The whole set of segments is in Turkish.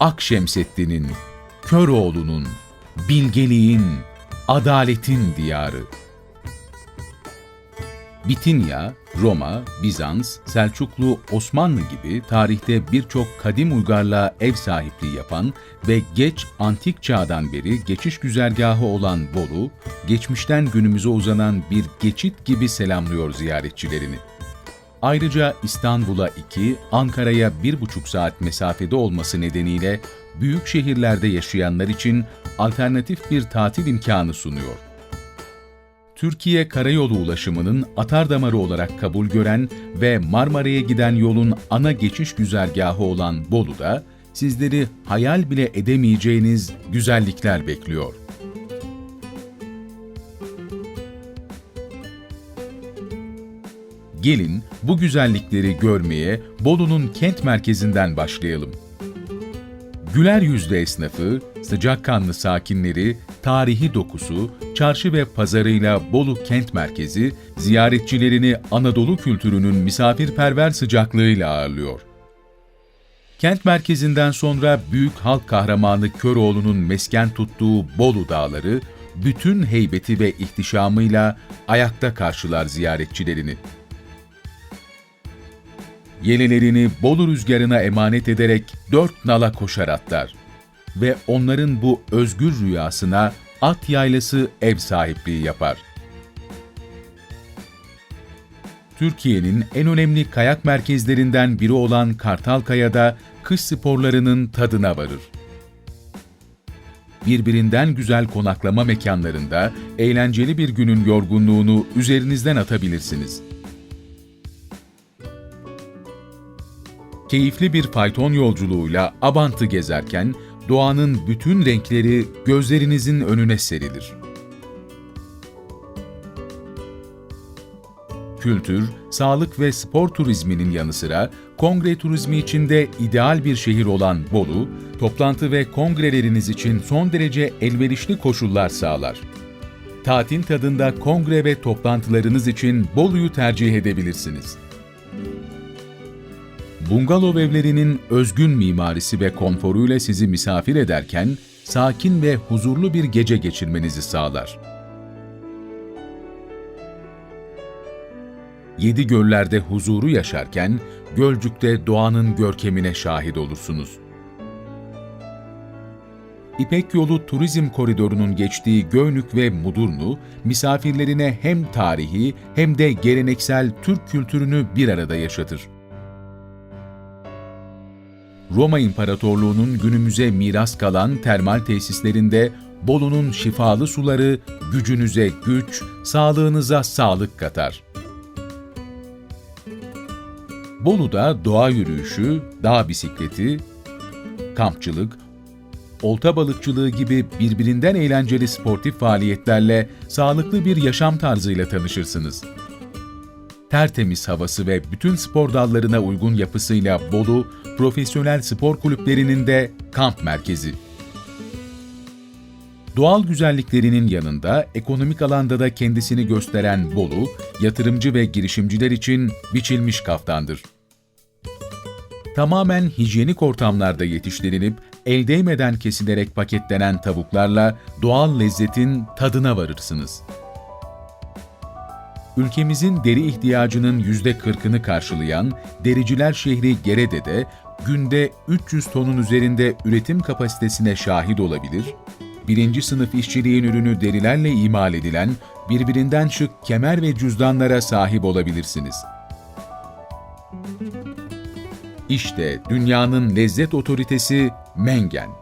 Akşemseddin'in, Köroğlu'nun, bilgeliğin, adaletin diyarı. Bitinya, Roma, Bizans, Selçuklu, Osmanlı gibi tarihte birçok kadim uygarlığa ev sahipliği yapan ve geç antik çağdan beri geçiş güzergahı olan Bolu, geçmişten günümüze uzanan bir geçit gibi selamlıyor ziyaretçilerini. Ayrıca İstanbul'a 2, Ankara'ya 1,5 saat mesafede olması nedeniyle büyük şehirlerde yaşayanlar için alternatif bir tatil imkanı sunuyor. Türkiye karayolu ulaşımının atar damarı olarak kabul gören ve Marmara'ya giden yolun ana geçiş güzergahı olan Bolu'da sizleri hayal bile edemeyeceğiniz güzellikler bekliyor. Gelin bu güzellikleri görmeye Bolu'nun kent merkezinden başlayalım. Güler yüzlü esnafı, sıcakkanlı sakinleri, tarihi dokusu, çarşı ve pazarıyla Bolu kent merkezi, ziyaretçilerini Anadolu kültürünün misafirperver sıcaklığıyla ağırlıyor. Kent merkezinden sonra büyük halk kahramanı Köroğlu'nun mesken tuttuğu Bolu Dağları, bütün heybeti ve ihtişamıyla ayakta karşılar ziyaretçilerini. Yelelerini Bolu rüzgarına emanet ederek dört nala koşar atlar. Ve onların bu özgür rüyasına at yaylası ev sahipliği yapar. Türkiye'nin en önemli kayak merkezlerinden biri olan Kartalkaya'da kış sporlarının tadına varır. Birbirinden güzel konaklama mekanlarında eğlenceli bir günün yorgunluğunu üzerinizden atabilirsiniz. Keyifli bir fayton yolculuğuyla Abant'ı gezerken doğanın bütün renkleri gözlerinizin önüne serilir. Kültür, sağlık ve spor turizminin yanı sıra kongre turizmi için de ideal bir şehir olan Bolu, toplantı ve kongreleriniz için son derece elverişli koşullar sağlar. Tatil tadında kongre ve toplantılarınız için Bolu'yu tercih edebilirsiniz. Bungalov evlerinin özgün mimarisi ve konforuyla sizi misafir ederken, sakin ve huzurlu bir gece geçirmenizi sağlar. Yedi göllerde huzuru yaşarken, Gölcük'te doğanın görkemine şahit olursunuz. İpek Yolu Turizm Koridoru'nun geçtiği Göynük ve Mudurnu, misafirlerine hem tarihi hem de geleneksel Türk kültürünü bir arada yaşatır. Roma İmparatorluğu'nun günümüze miras kalan termal tesislerinde Bolu'nun şifalı suları gücünüze güç, sağlığınıza sağlık katar. Bolu'da doğa yürüyüşü, dağ bisikleti, kampçılık, olta balıkçılığı gibi birbirinden eğlenceli sportif faaliyetlerle sağlıklı bir yaşam tarzıyla tanışırsınız. Tertemiz havası ve bütün spor dallarına uygun yapısıyla Bolu, profesyonel spor kulüplerinin de kamp merkezi. Doğal güzelliklerinin yanında ekonomik alanda da kendisini gösteren Bolu, yatırımcı ve girişimciler için biçilmiş kaftandır. Tamamen hijyenik ortamlarda yetiştirilip el değmeden kesilerek paketlenen tavuklarla doğal lezzetin tadına varırsınız. Ülkemizin deri ihtiyacının %40'ını karşılayan Dericiler şehri Gerede'de günde 300 tonun üzerinde üretim kapasitesine şahit olabilir, birinci sınıf işçiliğin ürünü derilerle imal edilen birbirinden şık kemer ve cüzdanlara sahip olabilirsiniz. İşte dünyanın lezzet otoritesi Mengen.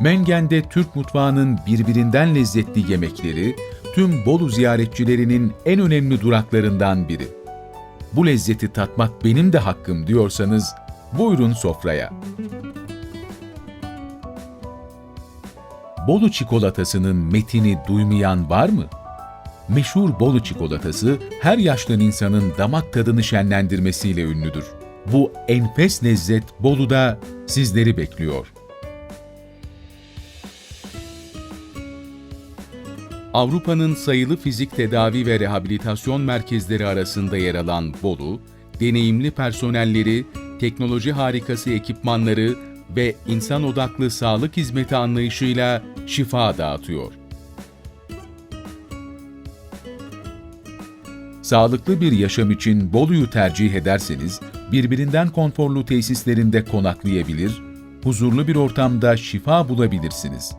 Mengen'de Türk mutfağının birbirinden lezzetli yemekleri, tüm Bolu ziyaretçilerinin en önemli duraklarından biri. Bu lezzeti tatmak benim de hakkım diyorsanız, buyurun sofraya. Bolu çikolatasının metini duymayan var mı? Meşhur Bolu çikolatası her yaştan insanın damak tadını şenlendirmesiyle ünlüdür. Bu enfes lezzet Bolu'da sizleri bekliyor. Avrupa'nın sayılı fizik tedavi ve rehabilitasyon merkezleri arasında yer alan Bolu, deneyimli personelleri, teknoloji harikası ekipmanları, ve insan odaklı sağlık hizmeti anlayışıyla şifa dağıtıyor. Sağlıklı bir yaşam için Bolu'yu tercih ederseniz, birbirinden konforlu tesislerinde konaklayabilir, huzurlu bir ortamda şifa bulabilirsiniz.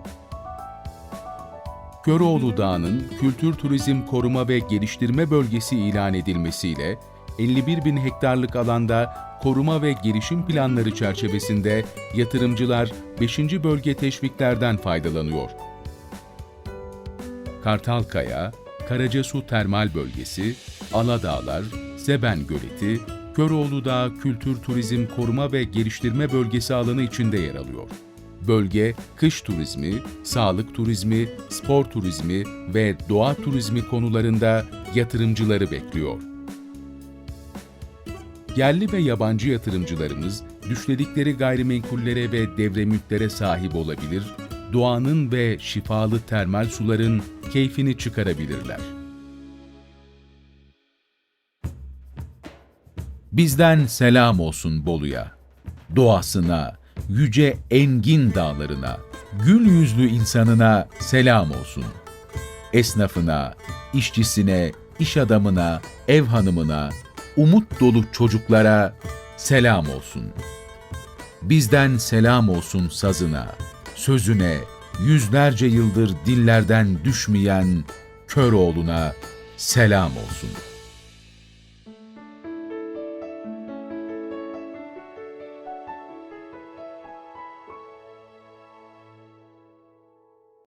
Köroğlu Dağı'nın Kültür Turizm Koruma ve Geliştirme Bölgesi ilan edilmesiyle 51 bin hektarlık alanda koruma ve gelişim planları çerçevesinde yatırımcılar 5. bölge teşviklerden faydalanıyor. Kartalkaya, Karacasu Termal Bölgesi, Aladağlar, Seben Göleti, Köroğlu Dağı Kültür Turizm Koruma ve Geliştirme Bölgesi alanı içinde yer alıyor. Bölge, kış turizmi, sağlık turizmi, spor turizmi ve doğa turizmi konularında yatırımcıları bekliyor. Yerli ve yabancı yatırımcılarımız düşledikleri gayrimenkullere ve devre mülklere sahip olabilir, doğanın ve şifalı termal suların keyfini çıkarabilirler. Bizden selam olsun Bolu'ya, doğasına, yüce engin dağlarına, gül yüzlü insanına selam olsun. Esnafına, işçisine, iş adamına, ev hanımına, umut dolu çocuklara selam olsun. Bizden selam olsun sazına, sözüne, yüzlerce yıldır dillerden düşmeyen Köroğlu'na selam olsun.''